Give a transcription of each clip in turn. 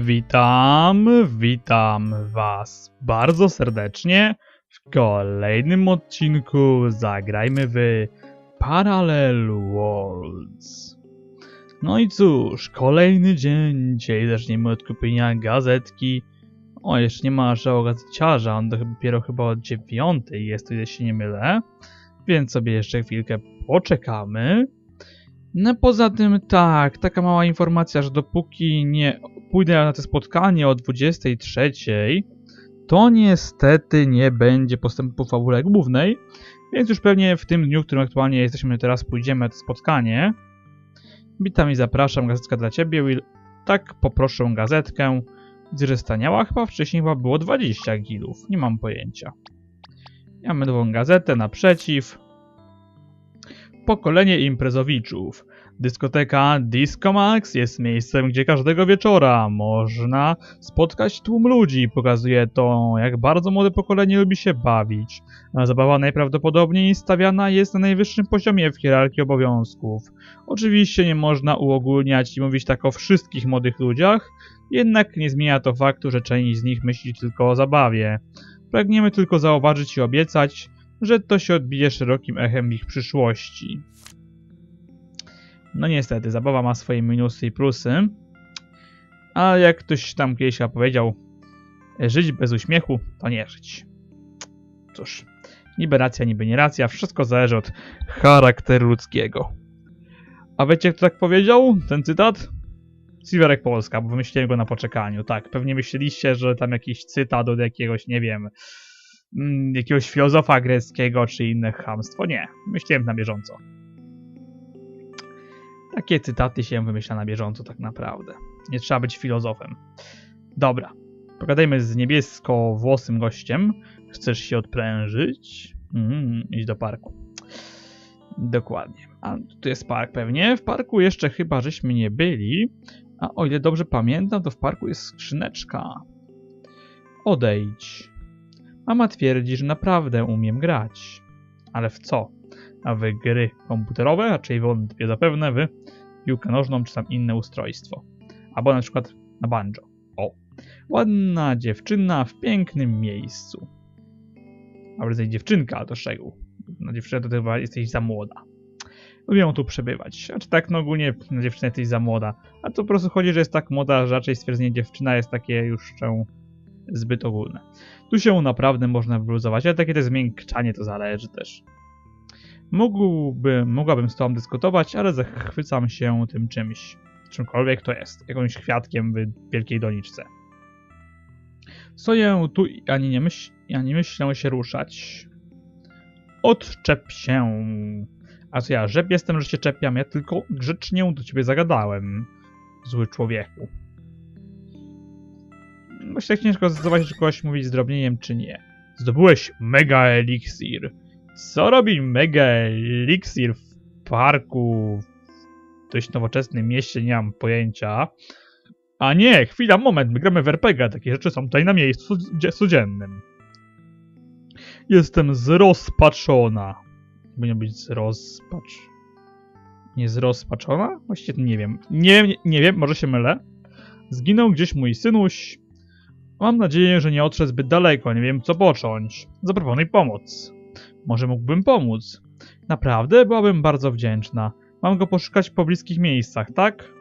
Witam, witam Was bardzo serdecznie w kolejnym odcinku Zagrajmy w Parallel Worlds. No i cóż, kolejny dzień. Dzisiaj zaczniemy od kupienia gazetki. O, jeszcze nie ma naszego gazeciarza, on dopiero chyba od dziewiątej jest, o ile się nie mylę. Więc sobie jeszcze chwilkę poczekamy. No poza tym tak, taka mała informacja, że dopóki nie pójdę na to spotkanie o 23, to niestety nie będzie postępu fabule głównej, więc już pewnie w tym dniu, w którym aktualnie jesteśmy teraz, pójdziemy na to spotkanie. Witam i zapraszam, gazetka dla Ciebie, Will. Tak, poproszę gazetkę. Widzę, że staniała chyba wcześniej, chyba było 20 gilów, nie mam pojęcia. Mamy nową gazetę naprzeciw. Pokolenie imprezowiczów. Dyskoteka Disco Max jest miejscem, gdzie każdego wieczora można spotkać tłum ludzi. Pokazuje to, jak bardzo młode pokolenie lubi się bawić. Zabawa najprawdopodobniej stawiana jest na najwyższym poziomie w hierarchii obowiązków. Oczywiście nie można uogólniać i mówić tak o wszystkich młodych ludziach, jednak nie zmienia to faktu, że część z nich myśli tylko o zabawie. Pragniemy tylko zauważyć i obiecać, że to się odbije szerokim echem ich przyszłości. No niestety, zabawa ma swoje minusy i plusy. A jak ktoś tam kiedyś powiedział, żyć bez uśmiechu to nie żyć. Cóż, niby racja, niby nie racja, wszystko zależy od charakteru ludzkiego. A wiecie kto tak powiedział, ten cytat? Silverek Polska, bo wymyśliłem go na poczekaniu. Tak, pewnie myśleliście, że tam jakiś cytat od jakiegoś, nie wiem, jakiegoś filozofa greckiego czy inne chamstwo. Nie, myślałem na bieżąco. Takie cytaty się wymyśla na bieżąco tak naprawdę. Nie trzeba być filozofem. Dobra, pogadajmy z niebiesko-włosym gościem. Chcesz się odprężyć? Mm, idź do parku. Dokładnie. A tu jest park pewnie. W parku jeszcze chyba żeśmy nie byli. A o ile dobrze pamiętam, to w parku jest skrzyneczka. Odejdź. Mama twierdzi, że naprawdę umiem grać. Ale w co? A w gry komputerowe? Raczej wątpię zapewne w piłkę nożną czy tam inne ustrojstwo. Albo na przykład na banjo. O. Ładna dziewczyna w pięknym miejscu. A raczej dziewczynka to szczegół. Na dziewczynę to ty chyba jesteś za młoda. Lubią tu przebywać. A czy tak, no ogólnie na dziewczynę jesteś za młoda. A to po prostu chodzi, że jest tak młoda, że raczej stwierdzenie dziewczyna jest takie już zbyt ogólne. Tu się naprawdę można wyluzować, ale takie to zmiękczanie to zależy też. Mógłbym, mogłabym z tobą dyskutować, ale zachwycam się tym czymś. Czymkolwiek to jest. Jakimś kwiatkiem w wielkiej doniczce. Stoję tu i ani nie, myśl, ani myślę się ruszać. Odczep się. A co ja, rzep jestem, że się czepiam, ja tylko grzecznie do ciebie zagadałem. Zły człowieku. Myślę, ciężko zdecydować, czy kogoś mówić zdrobnieniem, czy nie. Zdobyłeś mega eliksir. Co robi mega eliksir w parku w dość nowoczesnym mieście, nie mam pojęcia. A nie, chwila, moment, my gramy w RPG, takie rzeczy są tutaj na miejscu codziennym. Jestem zrozpaczona. Powinno być zrozpacz... Nie zrozpaczona? Właściwie nie wiem. Nie, nie, nie wiem, może się mylę. Zginął gdzieś mój synuś. Mam nadzieję, że nie odszedł zbyt daleko, nie wiem co począć. Zaproponuj pomoc. Może mógłbym pomóc. Naprawdę byłabym bardzo wdzięczna. Mam go poszukać w pobliskich miejscach, tak?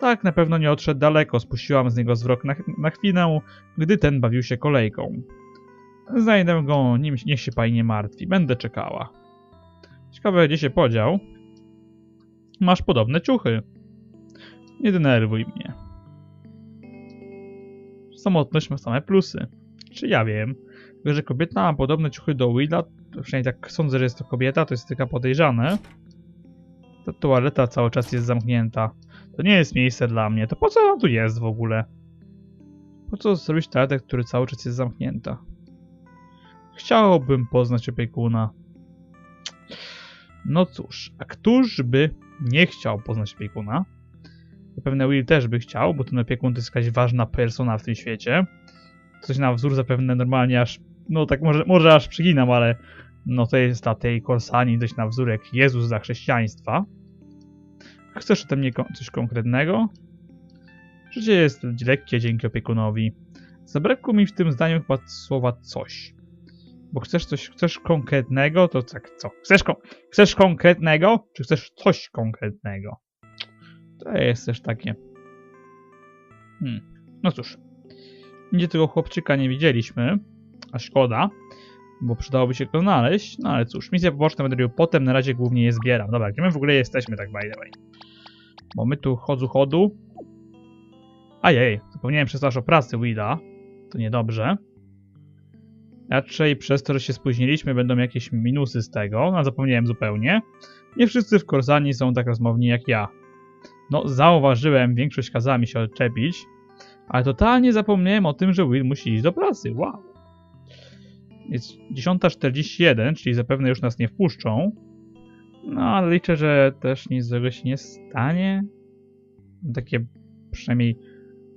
Tak, na pewno nie odszedł daleko. Spuściłam z niego zwrok na, na chwilę, gdy ten bawił się kolejką. Znajdę go, nim, niech się pani nie martwi. Będę czekała. Ciekawe, gdzie się podział. Masz podobne ciuchy. Nie denerwuj mnie. Samotność ma same plusy. Czy ja wiem? Że kobieta ma podobne ciuchy do Willa, przynajmniej tak sądzę, że jest to kobieta, to jest tylko podejrzane. Ta toaleta cały czas jest zamknięta. To nie jest miejsce dla mnie. To po co ona tu jest w ogóle? Po co zrobić toaletę, który cały czas jest zamknięta? Chciałbym poznać opiekuna. No cóż, a któż by nie chciał poznać opiekuna? Zapewne Will też by chciał, bo ten opiekun to jest jakaś ważna persona w tym świecie. Coś na wzór zapewne normalnie aż, no tak może, może aż przyginam, ale no to jest dla tej Korsani dość na wzór jak Jezus dla chrześcijaństwa. Chcesz ode mnie coś konkretnego? Życie jest lekkie dzięki opiekunowi. Zabrakło mi w tym zdaniu chyba słowa coś. Bo chcesz coś, chcesz konkretnego, to tak co? Chcesz, chcesz konkretnego, czy chcesz coś konkretnego? To jest też takie. Hmm. No cóż. Nigdzie tego chłopczyka nie widzieliśmy. A szkoda, bo przydałoby się go znaleźć. No ale cóż, misja poboczna będę robił potem, na razie głównie je zbieram. Dobra, gdzie my w ogóle jesteśmy tak by the way? Bo my tu chodzu chodu. Ajej, zapomniałem przestaż o pracy Willa. To niedobrze. Raczej przez to, że się spóźniliśmy, będą jakieś minusy z tego. No, zapomniałem zupełnie. Nie wszyscy w Korsanii są tak rozmowni jak ja. No, zauważyłem, większość kazała mi się odczepić, ale totalnie zapomniałem o tym, że Will musi iść do pracy. Wow. Jest 10.41, czyli zapewne już nas nie wpuszczą. No, ale liczę, że też nic złego się nie stanie. Takie przynajmniej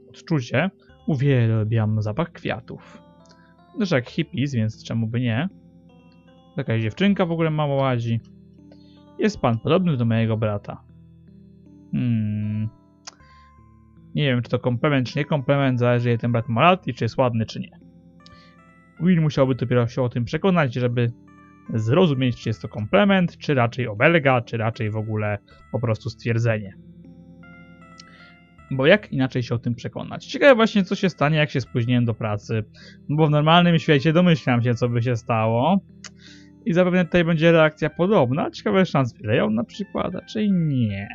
odczucie. Uwielbiam zapach kwiatów. Też jak hippies, więc czemu by nie? Jakaś dziewczynka w ogóle mało ładzi. Jest pan podobny do mojego brata. Hmm. Nie wiem, czy to komplement, czy nie komplement, zależy ile ten brat ma lat i czy jest ładny, czy nie. Will musiałby dopiero się o tym przekonać, żeby zrozumieć, czy jest to komplement, czy raczej obelga, czy raczej w ogóle po prostu stwierdzenie. Bo jak inaczej się o tym przekonać? Ciekawe właśnie, co się stanie, jak się spóźniłem do pracy. Bo w normalnym świecie domyślam się, co by się stało. I zapewne tutaj będzie reakcja podobna. Ciekawe szans wyleją na przykład, a czy nie.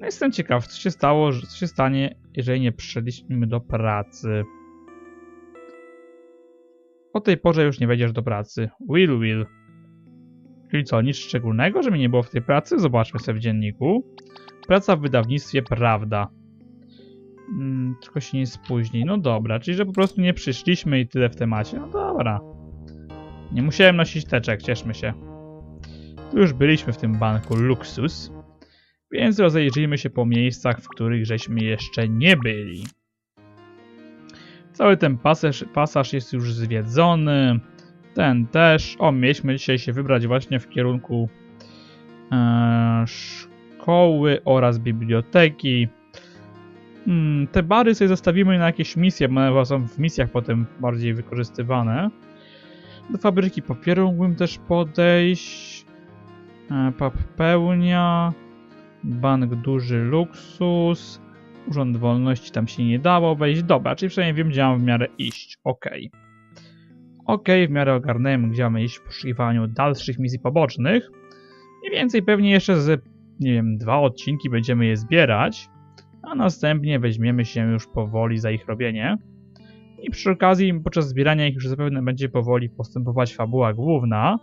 No jestem ciekaw, co się stało, co się stanie, jeżeli nie przyszedliśmy do pracy. O tej porze już nie wejdziesz do pracy. Will, will. Czyli co, nic szczególnego, że mnie nie było w tej pracy? Zobaczmy sobie w dzienniku. Praca w wydawnictwie Prawda. Hmm, tylko się nie spóźni. No dobra, czyli że po prostu nie przyszliśmy i tyle w temacie. No dobra. Nie musiałem nosić teczek, cieszmy się. Tu już byliśmy w tym banku Luksus. Więc rozejrzyjmy się po miejscach, w których żeśmy jeszcze nie byli. Cały ten pasaż, pasaż jest już zwiedzony. Ten też. O, mieliśmy dzisiaj się wybrać właśnie w kierunku e, szkoły oraz biblioteki. Hmm, te bary sobie zostawimy na jakieś misje, bo są w misjach potem bardziej wykorzystywane. Do fabryki papieru mógłbym też podejść. E, pap pełnia. Bank duży luksus. Urząd Wolności tam się nie dało wejść. Dobra, czyli przynajmniej wiem, gdzie mam w miarę iść. Ok. Ok, w miarę ogarnąłem, gdzie mamy iść w poszukiwaniu dalszych misji pobocznych. Mniej więcej pewnie jeszcze z, nie wiem, dwa odcinki będziemy je zbierać. A następnie weźmiemy się już powoli za ich robienie. I przy okazji, podczas zbierania ich już zapewne będzie powoli postępować fabuła główna.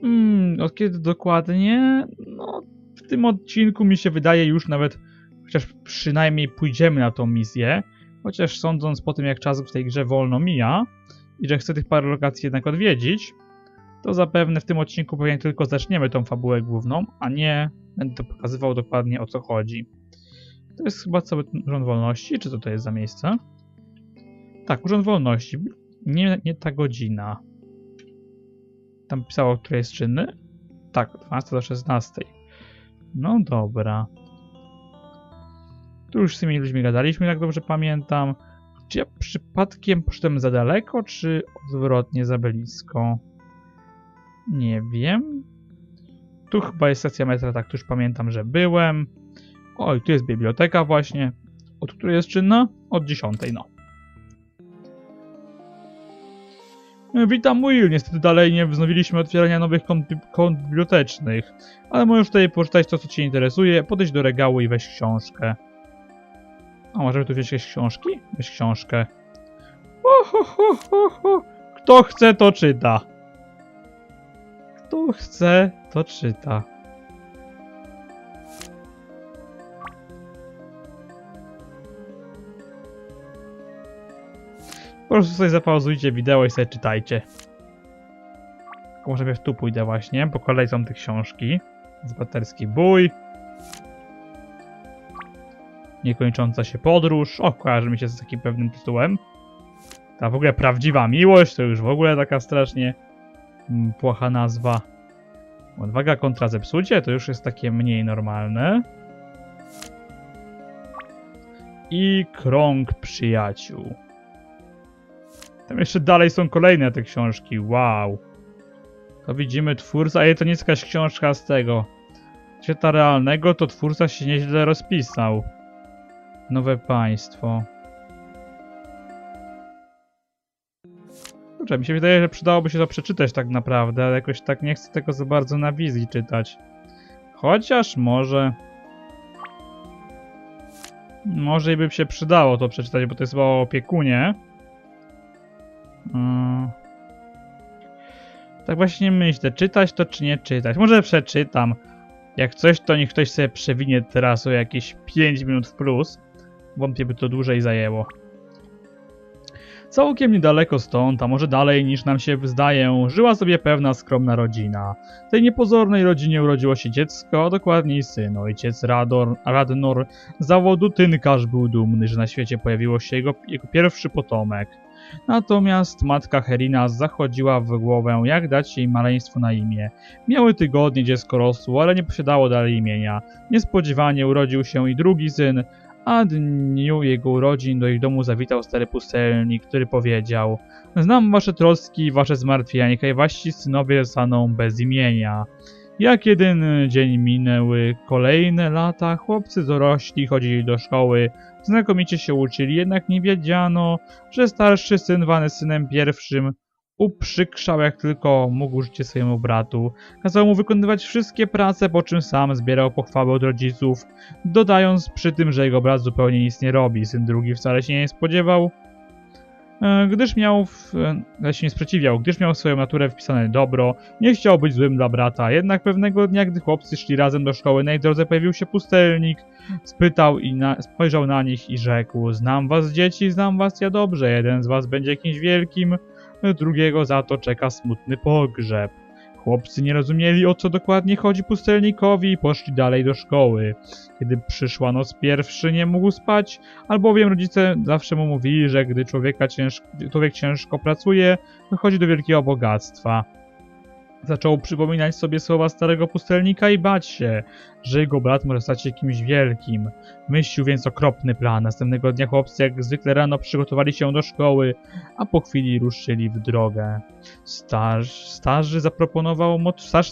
Hmm, od kiedy dokładnie? No, w tym odcinku mi się wydaje już nawet, chociaż przynajmniej pójdziemy na tą misję, chociaż sądząc po tym jak czas w tej grze wolno mija i że chcę tych parę lokacji jednak odwiedzić, to zapewne w tym odcinku pewnie tylko zaczniemy tą fabułę główną, a nie będę pokazywał dokładnie o co chodzi. To jest chyba cały Urząd Wolności, czy co to jest za miejsce? Tak, Urząd Wolności. Nie, nie ta godzina. Tam pisało, który jest czynny? Tak, od 12 do 16. No dobra. Tu już z tymi ludźmi gadaliśmy, jak dobrze pamiętam. Czy ja przypadkiem poszedłem za daleko, czy odwrotnie za blisko? Nie wiem. Tu chyba jest stacja metra, tak, tu już pamiętam, że byłem. Oj, tu jest biblioteka właśnie. Od której jest czynna? Od 10, no. Witam Will, niestety dalej nie wznowiliśmy otwierania nowych kont, kont bibliotecznych. Ale możesz tutaj poczytać to, co Cię interesuje, podejść do regału i weź książkę. A możemy tu wziąć jakieś książki? Weź książkę. Ho, ho, ho, ho. Kto chce, to czyta. Kto chce, to czyta. Po prostu sobie zapauzujcie wideo i sobie czytajcie. Tylko może w tu pójdę właśnie, po kolei są te książki. Zbaterski bój. Niekończąca się podróż. O, kojarzy mi się z takim pewnym tytułem. Ta w ogóle prawdziwa miłość, to już w ogóle taka strasznie mm, płocha nazwa. Odwaga kontra zepsucie, to już jest takie mniej normalne. i krąg przyjaciół. Tam jeszcze dalej są kolejne te książki, wow. To widzimy twórca, ale to nie jest jakaś książka z tego. Świata realnego, to twórca się nieźle rozpisał. Nowe państwo. Kurczę, mi się wydaje, że przydałoby się to przeczytać tak naprawdę, ale jakoś tak nie chcę tego za bardzo na wizji czytać. Chociaż może... Może i by się przydało to przeczytać, bo to jest chyba o opiekunie. Mm. Tak właśnie myślę, czytać to czy nie czytać. Może przeczytam. Jak coś, to niech ktoś sobie przewinie teraz o jakieś 5 minut w plus. Wątpię, by to dłużej zajęło. Całkiem niedaleko stąd, a może dalej niż nam się zdaje, żyła sobie pewna skromna rodzina. W tej niepozornej rodzinie urodziło się dziecko, a dokładniej syn. Ojciec Rador, Radnor zawodu tynkarz był dumny, że na świecie pojawiło się jego, jego pierwszy potomek. Natomiast matka Herina zachodziła w głowę, jak dać jej maleństwo na imię. Miały tygodnie, dziecko rosło, ale nie posiadało dalej imienia. Niespodziewanie urodził się i drugi syn, a dniu jego urodzin do ich domu zawitał stary pustelnik, który powiedział Znam wasze troski i wasze zmartwienia, niechaj wasi synowie zostaną bez imienia. Jak jeden dzień minęły kolejne lata, chłopcy dorośli chodzili do szkoły, znakomicie się uczyli, jednak nie wiedziano, że starszy syn wany synem pierwszym uprzykrzał jak tylko mógł życie swojemu bratu. Kazał mu wykonywać wszystkie prace, po czym sam zbierał pochwały od rodziców, dodając przy tym, że jego brat zupełnie nic nie robi. Syn drugi wcale się nie spodziewał, gdyż miał, w, e, się nie sprzeciwiał, gdyż miał w swoją naturę wpisane dobro, nie chciał być złym dla brata. Jednak pewnego dnia, gdy chłopcy szli razem do szkoły, na ich drodze pojawił się pustelnik, spytał i na, spojrzał na nich i rzekł, znam was dzieci, znam was ja dobrze, jeden z was będzie jakimś wielkim, drugiego za to czeka smutny pogrzeb. Chłopcy nie rozumieli o co dokładnie chodzi pustelnikowi i poszli dalej do szkoły. Kiedy przyszła noc pierwszy nie mógł spać, albowiem rodzice zawsze mu mówili, że gdy człowieka człowiek ciężko pracuje, dochodzi do wielkiego bogactwa. Zaczął przypominać sobie słowa starego pustelnika i bać się, że jego brat może stać się kimś wielkim. Myślił więc okropny plan. Następnego dnia chłopcy jak zwykle rano przygotowali się do szkoły, a po chwili ruszyli w drogę. Starz, starzy zaproponował, starszy,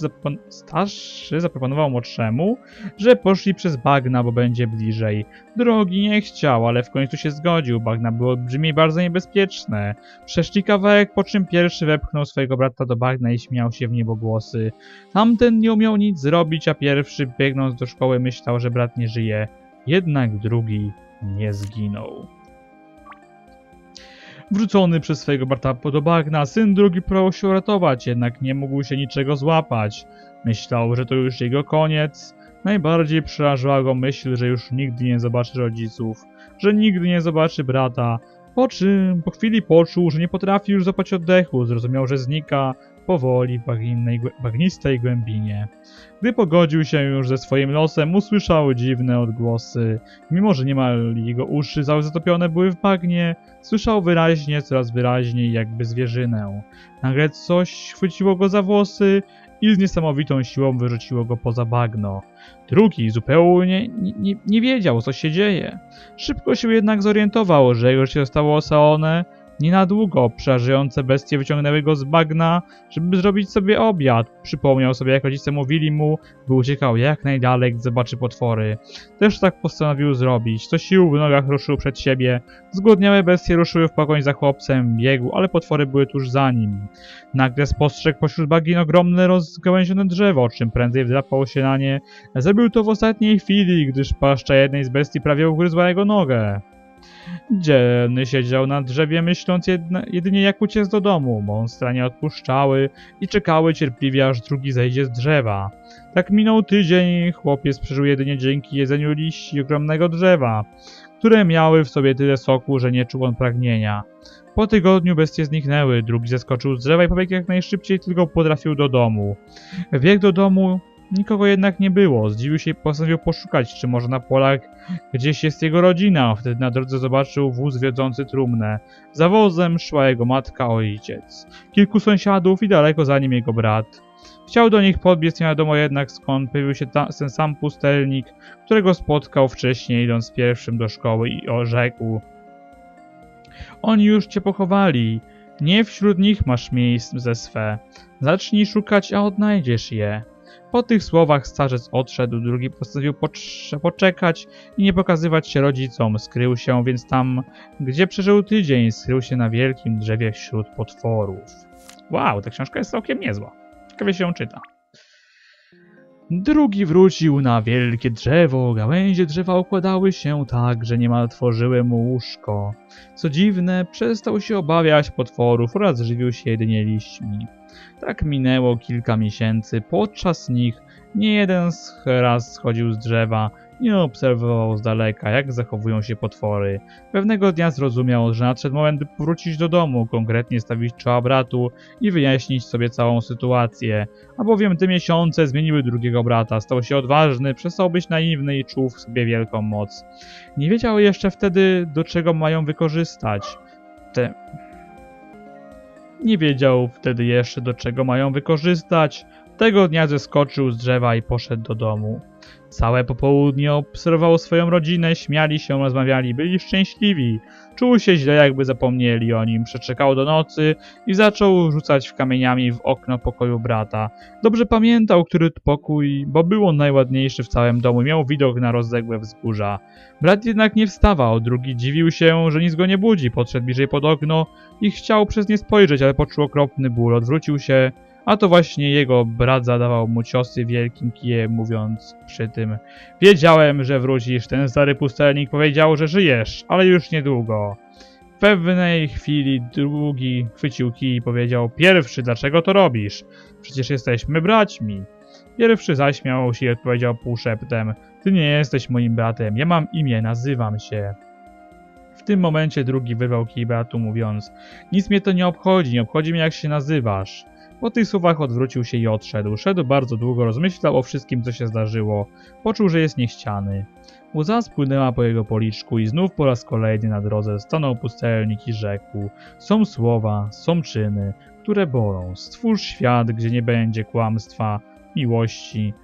starszy zaproponował młodszemu, że poszli przez bagna, bo będzie bliżej. Drogi nie chciał, ale w końcu się zgodził. Bagna były olbrzymie i bardzo niebezpieczne. Przeszli kawałek, po czym pierwszy wepchnął swojego brata do bagna i śmiał się w niebogłosy. Tamten nie umiał nic zrobić, a pierwszy biegnąc do szkoły myślał, że brat nie żyje. Jednak drugi nie zginął. Wrzucony przez swojego brata do bagna, syn drugi próbował się uratować, jednak nie mógł się niczego złapać. Myślał, że to już jego koniec. Najbardziej przerażała go myśl, że już nigdy nie zobaczy rodziców, że nigdy nie zobaczy brata. Po czym po chwili poczuł, że nie potrafi już złapać oddechu, zrozumiał, że znika powoli w bagninnej, bagnistej głębinie. Gdy pogodził się już ze swoim losem, usłyszał dziwne odgłosy. Mimo, że niemal jego uszy zatopione były w bagnie, słyszał wyraźnie, coraz wyraźniej, jakby zwierzynę. Nagle coś chwyciło go za włosy i z niesamowitą siłą wyrzuciło go poza bagno. Drugi zupełnie nie, nie, nie wiedział, co się dzieje. Szybko się jednak zorientował, że już się zostało osalone. Nie na długo przerażające bestie wyciągnęły go z bagna, żeby zrobić sobie obiad. Przypomniał sobie, jak rodzice mówili mu, by uciekał jak najdalej, gdy zobaczy potwory. Też tak postanowił zrobić. Co sił w nogach ruszył przed siebie. Zgłodniałe bestie ruszyły w pogoń za chłopcem, biegł, ale potwory były tuż za nim. Nagle spostrzegł pośród bagien ogromne, rozgałęzione drzewo, czym prędzej wdrapał się na nie. Zrobił to w ostatniej chwili, gdyż paszcza jednej z bestii prawie ugryzła jego nogę. Dzielny siedział na drzewie, myśląc jedna, jedynie jak uciec do domu. Monstra nie odpuszczały i czekały cierpliwie, aż drugi zejdzie z drzewa. Tak minął tydzień, chłopiec przeżył jedynie dzięki jedzeniu liści ogromnego drzewa, które miały w sobie tyle soku, że nie czuł on pragnienia. Po tygodniu bestie zniknęły, drugi zeskoczył z drzewa i pobiegł jak najszybciej tylko potrafił do domu. Wbiegł do domu, nikogo jednak nie było. Zdziwił się i postanowił poszukać, czy może na polach gdzieś jest jego rodzina. Wtedy na drodze zobaczył wóz wiodący trumnę. Za wozem szła jego matka ojciec. Kilku sąsiadów i daleko za nim jego brat. Chciał do nich podbiec, nie wiadomo jednak skąd pojawił się ta, ten sam pustelnik, którego spotkał wcześniej idąc pierwszym do szkoły i orzekł. Oni już cię pochowali. Nie wśród nich masz miejsc ze swe. Zacznij szukać, a odnajdziesz je. Po tych słowach starzec odszedł, drugi postanowił pocz- poczekać i nie pokazywać się rodzicom. Skrył się więc tam, gdzie przeżył tydzień, skrył się na wielkim drzewie wśród potworów. Wow, ta książka jest całkiem niezła. Ciekawie się ją czyta. Drugi wrócił na wielkie drzewo. Gałęzie drzewa układały się tak, że niemal tworzyły mu łóżko. Co dziwne, przestał się obawiać potworów oraz żywił się jedynie liśćmi. Tak minęło kilka miesięcy. Podczas nich nie jeden raz schodził z drzewa i obserwował z daleka, jak zachowują się potwory. Pewnego dnia zrozumiał, że nadszedł moment, by powrócić do domu, konkretnie stawić czoła bratu i wyjaśnić sobie całą sytuację. A bowiem te miesiące zmieniły drugiego brata. Stał się odważny, przestał być naiwny i czuł w sobie wielką moc. Nie wiedział jeszcze wtedy, do czego mają wykorzystać. Te... Nie wiedział wtedy jeszcze, do czego mają wykorzystać. Tego dnia zeskoczył z drzewa i poszedł do domu. Całe popołudnie obserwował swoją rodzinę, śmiali się, rozmawiali, byli szczęśliwi. Czuł się źle, jakby zapomnieli o nim. Przeczekał do nocy i zaczął rzucać kamieniami w okno pokoju brata. Dobrze pamiętał, który to pokój, bo był on najładniejszy w całym domu. Miał widok na rozległe wzgórza. Brat jednak nie wstawał. Drugi dziwił się, że nic go nie budzi. Podszedł bliżej pod okno i chciał przez nie spojrzeć, ale poczuł okropny ból. Odwrócił się a to właśnie jego brat zadawał mu ciosy wielkim kijem, mówiąc przy tym Wiedziałem, że wrócisz, ten stary pustelnik powiedział, że żyjesz, ale już niedługo. W pewnej chwili drugi chwycił kij i powiedział Pierwszy, dlaczego to robisz? Przecież jesteśmy braćmi. Pierwszy zaśmiał się i odpowiedział półszeptem Ty nie jesteś moim bratem, ja mam imię, nazywam się. W tym momencie drugi wyrwał kij bratu mówiąc Nic mnie to nie obchodzi, nie obchodzi mnie jak się nazywasz. Po tych słowach odwrócił się i odszedł. Szedł bardzo długo, rozmyślał o wszystkim, co się zdarzyło. Poczuł, że jest niechciany. Łza spłynęła po jego policzku i znów po raz kolejny na drodze stanął pustelnik i rzekł Są słowa, są czyny, które bolą. Stwórz świat, gdzie nie będzie kłamstwa, miłości,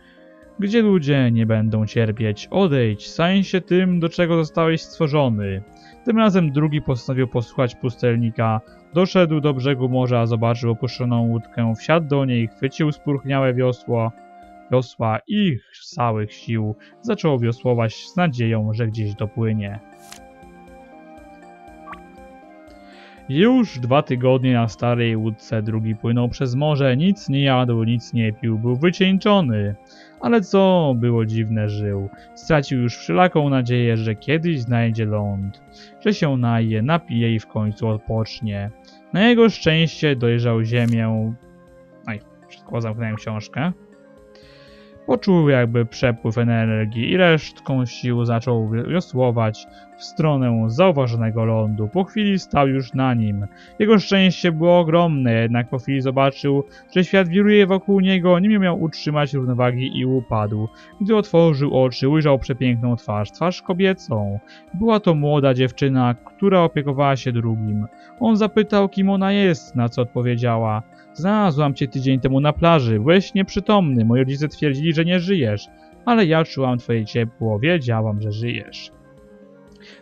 gdzie ludzie nie będą cierpieć. Odejdź, stań się tym, do czego zostałeś stworzony. Tym razem drugi postanowił posłuchać pustelnika. Doszedł do brzegu morza, zobaczył opuszczoną łódkę, wsiadł do niej, chwycił spróchniałe wiosło, wiosła i z całych sił zaczął wiosłować z nadzieją, że gdzieś dopłynie. Już dwa tygodnie na starej łódce drugi płynął przez morze, nic nie jadł, nic nie pił, był wycieńczony. Ale co było dziwne, żył. Stracił już wszelaką nadzieję, że kiedyś znajdzie ląd, że się naje, napije i w końcu odpocznie. Na jego szczęście dojrzał ziemię... Aj, wszystko zamknąłem książkę. Poczuł jakby przepływ energii i resztką sił zaczął wiosłować w stronę zauważonego lądu. Po chwili stał już na nim. Jego szczęście było ogromne, jednak po chwili zobaczył, że świat wiruje wokół niego, nie miał utrzymać równowagi i upadł. Gdy otworzył oczy, ujrzał przepiękną twarz, twarz kobiecą. Była to młoda dziewczyna, która opiekowała się drugim. On zapytał, kim ona jest, na co odpowiedziała. Znalazłam cię tydzień temu na plaży, byłeś nieprzytomny, moi rodzice twierdzili, że nie żyjesz, ale ja czułam twoje ciepło, wiedziałam, że żyjesz.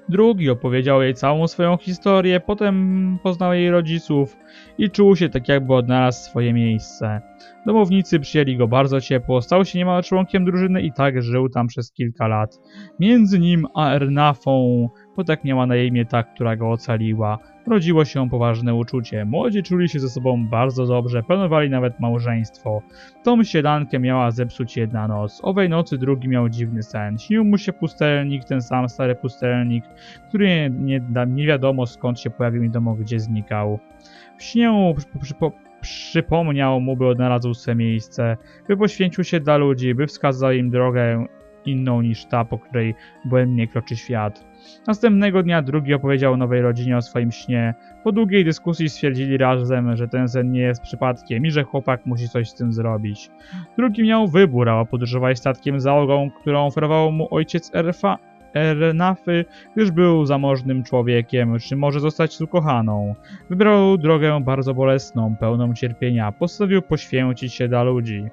Drugi opowiedział jej całą swoją historię, potem poznał jej rodziców i czuł się tak jakby odnalazł swoje miejsce. Domownicy przyjęli go bardzo ciepło, stał się niemal członkiem drużyny i tak żył tam przez kilka lat. Między nim a Ernafą, bo tak miała na imię ta, która go ocaliła, rodziło się poważne uczucie. Młodzi czuli się ze sobą bardzo dobrze, planowali nawet małżeństwo. Tą sielankę miała zepsuć jedna noc. Owej nocy drugi miał dziwny sen. Śnił mu się pustelnik, ten sam stary pustelnik, który nie, nie, nie wiadomo skąd się pojawił i wiadomo gdzie znikał. W śnie przypo, przypomniał mu, by odnalazł swe miejsce, by poświęcił się dla ludzi, by wskazał im drogę inną niż ta, po której błędnie kroczy świat. Następnego dnia drugi opowiedział nowej rodzinie o swoim śnie. Po długiej dyskusji stwierdzili razem, że ten sen nie jest przypadkiem i że chłopak musi coś z tym zrobić. Drugi miał wybór, albo podróżować statkiem załogą, którą oferował mu ojciec Erfa Ernafy, gdyż był zamożnym człowiekiem, czy może zostać z ukochaną. Wybrał drogę bardzo bolesną, pełną cierpienia, postanowił poświęcić się dla ludzi.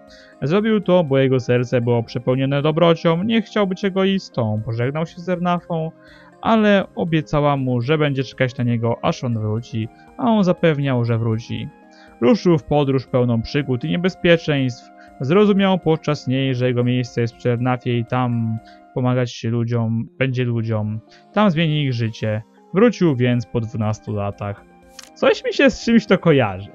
Zrobił to, bo jego serce było przepełnione dobrocią, nie chciał być egoistą, pożegnał się z Ernafą, ale obiecała mu, że będzie czekać na niego, aż on wróci, a on zapewniał, że wróci. Ruszył w podróż pełną przygód i niebezpieczeństw. Zrozumiał podczas niej, że jego miejsce jest w Czernafie i tam pomagać ludziom, będzie ludziom. Tam zmieni ich życie. Wrócił więc po 12 latach. Coś mi się z czymś to kojarzy.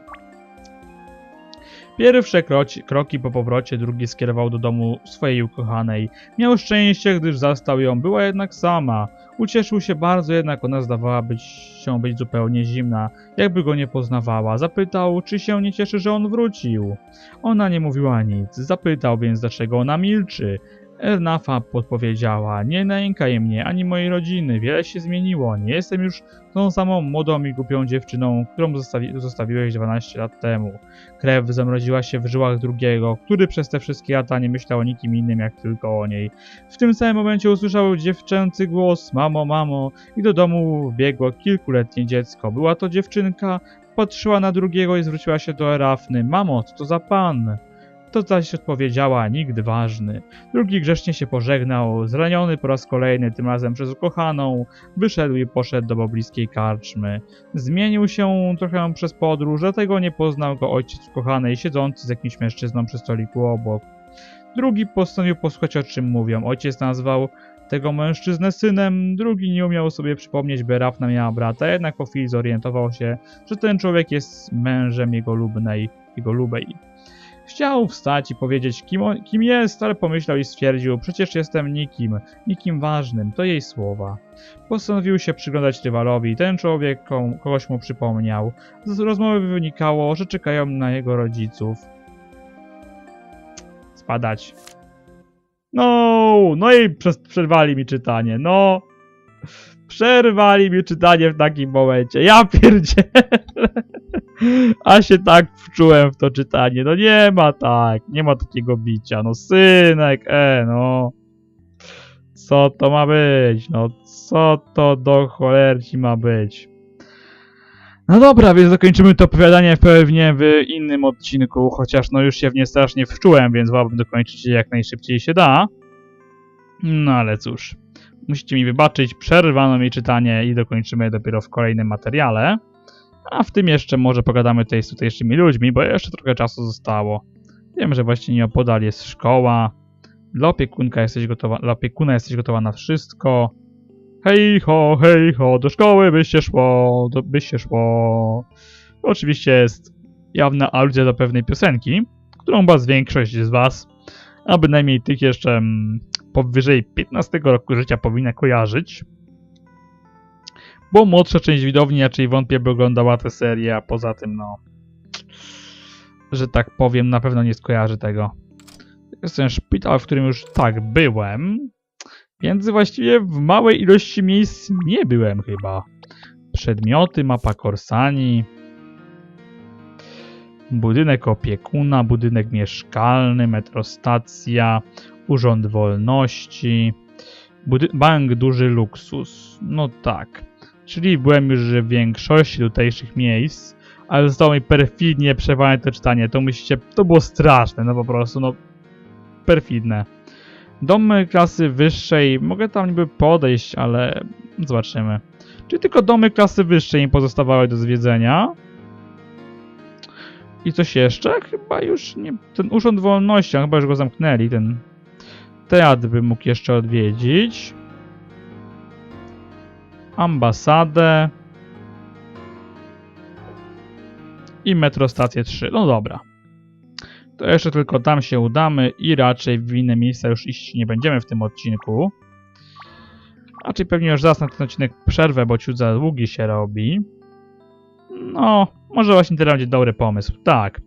Pierwsze kroci, kroki po powrocie drugi skierował do domu swojej ukochanej. Miał szczęście, gdyż zastał ją, była jednak sama. Ucieszył się bardzo, jednak ona zdawała być, się być zupełnie zimna, jakby go nie poznawała. Zapytał, czy się nie cieszy, że on wrócił. Ona nie mówiła nic. Zapytał więc, dlaczego ona milczy. Ernafa podpowiedziała, nie nękaj mnie, ani mojej rodziny, wiele się zmieniło, nie jestem już tą samą młodą i głupią dziewczyną, którą zostawi zostawiłeś 12 lat temu. Krew zamroziła się w żyłach drugiego, który przez te wszystkie lata nie myślał o nikim innym jak tylko o niej. W tym samym momencie usłyszał dziewczęcy głos, mamo, mamo, i do domu wbiegło kilkuletnie dziecko. Była to dziewczynka, patrzyła na drugiego i zwróciła się do Erafny. Mamo, co to za pan? To zaś odpowiedziała, nikt ważny. Drugi grzecznie się pożegnał, zraniony po raz kolejny, tym razem przez ukochaną, wyszedł i poszedł do pobliskiej karczmy. Zmienił się trochę przez podróż, dlatego nie poznał go ojciec ukochanej, siedzący z jakimś mężczyzną przy stoliku obok. Drugi postanowił posłuchać o czym mówią. Ojciec nazwał tego mężczyznę synem, drugi nie umiał sobie przypomnieć, by Rafna miała brata, jednak po chwili zorientował się, że ten człowiek jest mężem jego lubnej, jego lubej. Chciał wstać i powiedzieć, kim, on, kim jest, ale pomyślał i stwierdził, przecież jestem nikim, nikim ważnym, to jej słowa. Postanowił się przyglądać rywalowi, ten człowiek kogoś mu przypomniał. Z rozmowy wynikało, że czekają na jego rodziców. Spadać. No, no i przerwali mi czytanie, no. Przerwali mi czytanie w takim momencie. Ja pierdzielę. A się tak wczułem w to czytanie. No nie ma tak. Nie ma takiego bicia. No synek, e, no. Co to ma być? No co to do cholerci ma być? No dobra, więc zakończymy to opowiadanie pewnie w innym odcinku, chociaż no już się w nie strasznie wczułem, więc wolałbym dokończyć je jak najszybciej się da. No ale cóż, musicie mi wybaczyć, przerwano mi czytanie i dokończymy dopiero w kolejnym materiale. A w tym jeszcze może pogadamy tutaj z tutejszymi ludźmi, bo jeszcze trochę czasu zostało. Wiem, że właśnie nieopodal jest szkoła. Dla opiekunka jesteś gotowa, dla opiekuna jesteś gotowa na wszystko. Hej ho, hej ho, do szkoły byś się szło, do, byś się szło. Oczywiście jest jawna aluzja do pewnej piosenki, którą was większość z was, a bynajmniej tych jeszcze mm, powyżej 15 roku życia powinna kojarzyć. Bo młodsza część widowni raczej wątpię by oglądała tę serię, a poza tym no... Że tak powiem, na pewno nie skojarzy tego. Jest ten szpital, w którym już tak byłem, więc właściwie w małej ilości miejsc nie byłem chyba. Przedmioty, mapa Korsani, budynek opiekuna, budynek mieszkalny, metrostacja, urząd wolności, bank duży luksus. No tak. Czyli byłem już w większości tutejszych miejsc, ale zostało mi perfidnie przerwane to czytanie. To musicie, to było straszne, no po prostu, no perfidne. Domy klasy wyższej, mogę tam niby podejść, ale zobaczymy. Czyli tylko domy klasy wyższej mi pozostawały do zwiedzenia. I coś jeszcze? Chyba już nie... Ten Urząd Wolności, chyba już go zamknęli, ten teatr bym mógł jeszcze odwiedzić. Ambasadę. I metrostację 3. No dobra. To jeszcze tylko tam się udamy i raczej w inne miejsca już iść nie będziemy w tym odcinku. Raczej pewnie już na ten odcinek przerwę, bo ciut za długi się robi. No, może właśnie teraz będzie dobry pomysł. Tak.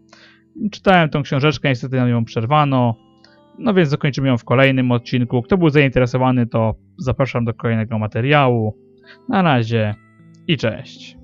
Czytałem tą książeczkę, niestety nią przerwano. No więc zakończymy ją w kolejnym odcinku. Kto był zainteresowany, to zapraszam do kolejnego materiału. Na razie i cześć.